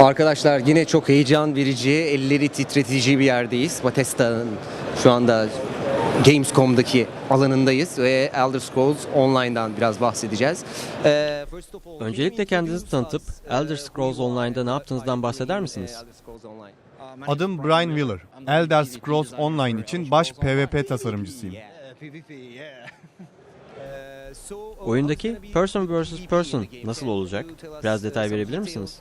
Arkadaşlar yine çok heyecan verici, elleri titretici bir yerdeyiz. Bethesda'nın şu anda Gamescom'daki alanındayız ve Elder Scrolls Online'dan biraz bahsedeceğiz. Ee, Öncelikle kendinizi tanıtıp Elder Scrolls Online'da ne yaptığınızdan bahseder misiniz? Adım Brian Wheeler. Elder Scrolls Online için baş PvP tasarımcısıyım. Oyundaki person vs. person nasıl olacak? Biraz detay verebilir misiniz?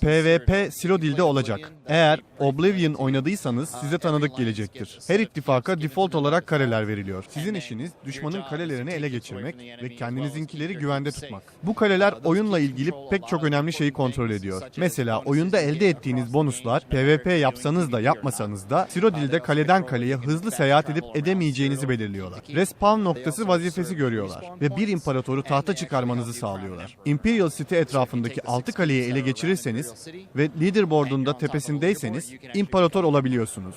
PvP silo dilde olacak. Eğer Oblivion oynadıysanız size tanıdık gelecektir. Her ittifaka default olarak kareler veriliyor. Sizin işiniz düşmanın kalelerini ele geçirmek ve kendinizinkileri güvende tutmak. Bu kaleler oyunla ilgili pek çok önemli şeyi kontrol ediyor. Mesela oyunda elde ettiğiniz bonuslar PvP yapsanız da yapmasanız da silo dilde kaleden kaleye hızlı seyahat edip edemeyeceğinizi belirliyorlar. Respawn noktası vazifesi görüyorlar ve bir imparatoru tahta çıkarmanızı sağlıyorlar. Imperial City etrafındaki 6 kaleyi ele geçirirseniz ve leaderboard'un da tepesindeyseniz imparator olabiliyorsunuz.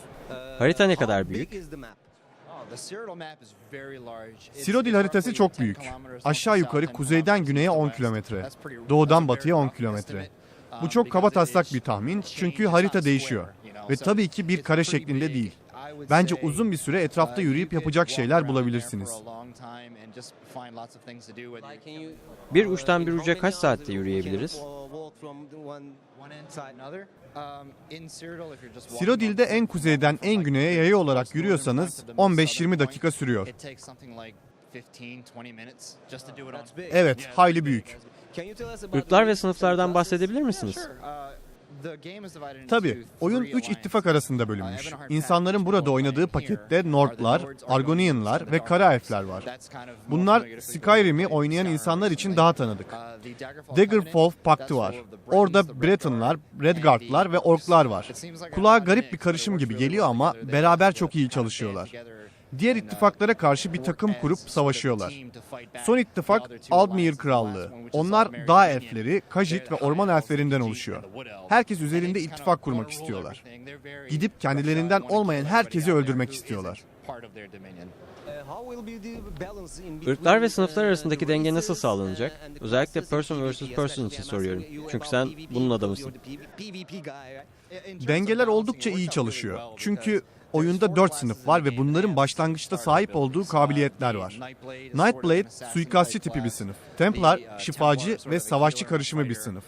Harita ne kadar büyük? Sirodil haritası çok büyük. Aşağı yukarı kuzeyden güneye 10 kilometre, doğudan batıya 10 kilometre. Bu çok kaba taslak bir tahmin çünkü harita değişiyor. Ve tabii ki bir kare şeklinde değil. Bence uzun bir süre etrafta yürüyüp yapacak şeyler bulabilirsiniz. Bir uçtan bir uca kaç saatte yürüyebiliriz? Sirodil'de en kuzeyden en güneye yayı olarak yürüyorsanız 15-20 dakika sürüyor. Evet, hayli büyük. Irklar ve sınıflardan bahsedebilir misiniz? Tabii, oyun 3 ittifak arasında bölünmüş. İnsanların burada oynadığı pakette Nordlar, Argonianlar ve Kara Elfler var. Bunlar Skyrim'i oynayan insanlar için daha tanıdık. Daggerfall Paktı var. Orada Bretonlar, Redguardlar ve Orklar var. Kulağa garip bir karışım gibi geliyor ama beraber çok iyi çalışıyorlar. Diğer ittifaklara karşı bir takım kurup savaşıyorlar. Son ittifak Aldmir Krallığı. Onlar dağ elfleri, Khajiit ve orman elflerinden oluşuyor. Herkes üzerinde ittifak kurmak istiyorlar. Gidip kendilerinden olmayan herkesi öldürmek istiyorlar. Irklar ve sınıflar arasındaki denge nasıl sağlanacak? Özellikle person vs. person için soruyorum. Çünkü sen bunun adamısın. Dengeler oldukça iyi çalışıyor. Çünkü oyunda 4 sınıf var ve bunların başlangıçta sahip olduğu kabiliyetler var. Nightblade suikastçı tipi bir sınıf. Templar şifacı ve savaşçı karışımı bir sınıf.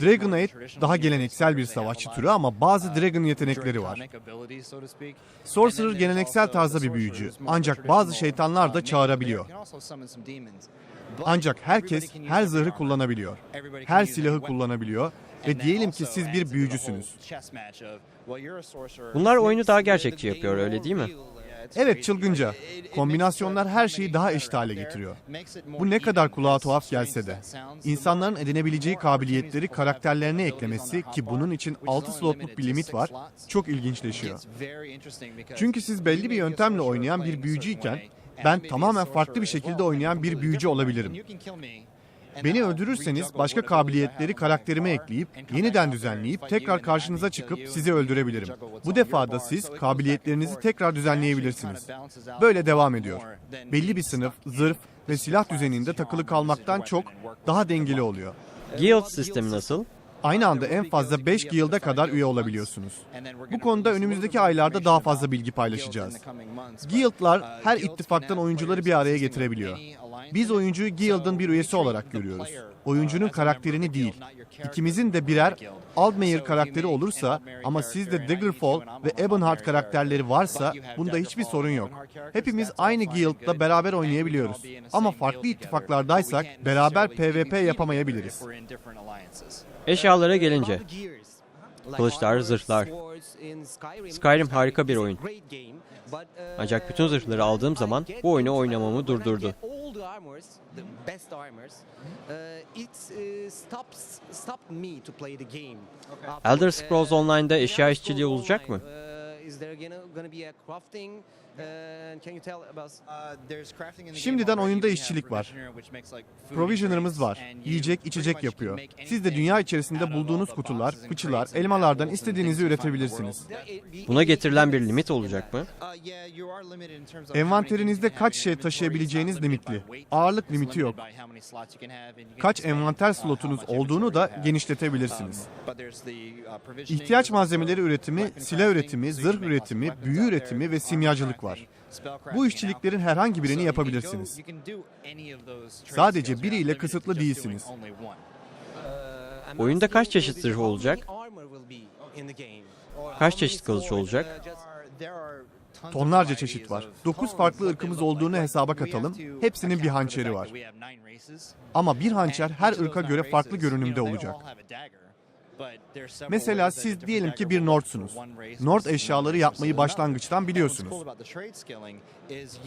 Dragonite daha geleneksel bir savaşçı türü ama bazı Dragon yetenekleri var. Sorcerer geleneksel tarzda bir büyücü ancak bazı şeytanlar da çağırabiliyor. Ancak herkes her zırhı kullanabiliyor. Her silahı kullanabiliyor ve diyelim ki siz bir büyücüsünüz. Bunlar oyunu daha gerçekçi yapıyor öyle değil mi? Evet çılgınca. Kombinasyonlar her şeyi daha eşit hale getiriyor. Bu ne kadar kulağa tuhaf gelse de. İnsanların edinebileceği kabiliyetleri karakterlerine eklemesi ki bunun için 6 slotluk bir limit var çok ilginçleşiyor. Çünkü siz belli bir yöntemle oynayan bir büyücüyken ben tamamen farklı bir şekilde oynayan bir büyücü olabilirim. Beni öldürürseniz başka kabiliyetleri karakterime ekleyip yeniden düzenleyip tekrar karşınıza çıkıp sizi öldürebilirim. Bu defa da siz kabiliyetlerinizi tekrar düzenleyebilirsiniz. Böyle devam ediyor. Belli bir sınıf, zırh ve silah düzeninde takılı kalmaktan çok daha dengeli oluyor. Guild sistemi nasıl? Aynı anda en fazla 5 guild'a kadar üye olabiliyorsunuz. Bu konuda önümüzdeki aylarda daha fazla bilgi paylaşacağız. Guild'lar her ittifaktan oyuncuları bir araya getirebiliyor. Biz oyuncuyu Guild'ın bir üyesi olarak görüyoruz. Oyuncunun karakterini değil. İkimizin de birer Aldmere karakteri olursa ama sizde Daggerfall ve Ebonheart karakterleri varsa bunda hiçbir sorun yok. Hepimiz aynı Guild'la beraber oynayabiliyoruz. Ama farklı ittifaklardaysak beraber PvP yapamayabiliriz. Eşyalara gelince. Kılıçlar, zırhlar. Skyrim harika bir oyun. Ancak bütün zırhları aldığım zaman bu oyunu oynamamı durdurdu. uh, Elder Scrolls Online'da eşya işçiliği olacak mı? Şimdiden oyunda işçilik var. Provisioner'ımız var. Yiyecek, içecek yapıyor. Siz de dünya içerisinde bulduğunuz kutular, fıçılar, elmalardan istediğinizi üretebilirsiniz. Buna getirilen bir limit olacak mı? Envanterinizde kaç şey taşıyabileceğiniz limitli. Ağırlık limiti yok. Kaç envanter slotunuz olduğunu da genişletebilirsiniz. İhtiyaç malzemeleri üretimi, silah üretimi, zırh üretimi, büyü üretimi ve simyacılık var. Bu işçiliklerin herhangi birini yapabilirsiniz. Sadece biriyle kısıtlı değilsiniz. Oyunda kaç çeşit zırh olacak? Kaç çeşit kılıç olacak? Tonlarca çeşit var. 9 farklı ırkımız olduğunu hesaba katalım. Hepsinin bir hançeri var. Ama bir hançer her ırka göre farklı görünümde olacak. Mesela siz diyelim ki bir Nord'sunuz. Nord eşyaları yapmayı başlangıçtan biliyorsunuz.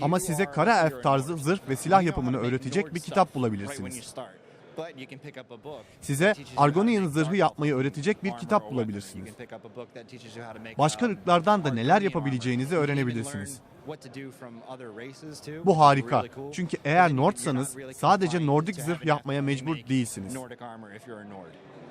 Ama size kara elf tarzı zırh ve silah yapımını öğretecek bir kitap bulabilirsiniz. Size Argonian zırhı yapmayı öğretecek bir kitap bulabilirsiniz. Başka ırklardan da neler yapabileceğinizi öğrenebilirsiniz. Bu harika. Çünkü eğer Nord'sanız sadece Nordik zırh yapmaya mecbur değilsiniz.